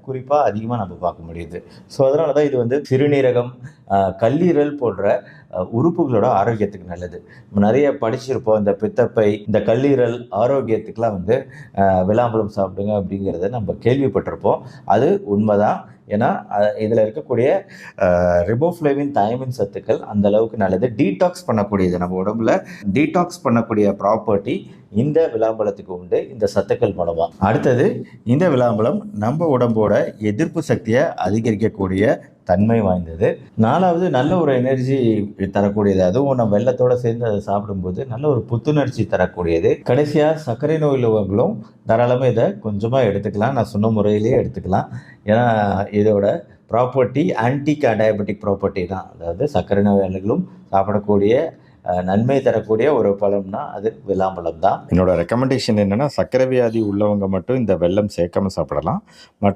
குறிப்பாக அதிகமாக நம்ம பார்க்க முடியுது. ஸோ அதனால தான் இது வந்து சிறுநீரகம் கல்லீரல் போன்ற உறுப்புகளோட ஆரோக்கியத்துக்கு நல்லது. நிறைய படிச்சிருப்போம் இந்த பித்தப்பை இந்த கல்லீரல் ஆரோக்கியத்துக்கெலாம் வந்து விளாம்பழம் சாப்பிடுங்க அப்படிங்கிறத நம்ம கேள்விப்பட்டிருப்போம். அது உண்மைதான். ஏன்னா இதில் இருக்கக்கூடிய ரிபோஃப்ளேவின் தயமின் சத்துக்கள் அந்த அளவுக்கு நல்லது. டீடாக்ஸ் பண்ணக்கூடியது நம்ம உடம்புல டீடாக்ஸ் பண்ணக்கூடிய ப்ராப்பர்ட்டி இந்த விளாம்பழத்துக்கு உண்டு இந்த சத்துக்கள் மூலமாக அடுத்தது இந்த விளாம்பழம் நம்ம உடம்போட எதிர்ப்பு சக்தியை அதிகரிக்கக்கூடிய தன்மை வாய்ந்தது. நாலாவது நல்ல ஒரு எனர்ஜி தரக்கூடியது. அதுவும் நம்ம வெள்ளத்தோட சேர்ந்து அதை சாப்பிடும்போது நல்ல ஒரு புத்துணர்ச்சி தரக்கூடியது. கடைசியாக சர்க்கரை நோய் உள்ளவங்களும் தாராளமாக இதை கொஞ்சமாக எடுத்துக்கலாம். நான் சொன்ன முறையிலேயே எடுத்துக்கலாம். ஏன்னா இதோட ப்ராப்பர்ட்டி ஆன்டி டயபெட்டிக் ப்ராப்பர்ட்டி தான். அதாவது சர்க்கரை நோயாளிகளும் சாப்பிடக்கூடிய நன்மை தரக்கூடிய ஒரு பழம்னா அது விளாம்பழம் தான். என்னோட ரெக்கமெண்டேஷன் என்னன்னா சர்க்கரை வியாதி உள்ளவங்க மட்டும் இந்த வெள்ளம் சேர்க்காம சாப்பிடலாம். மற்ற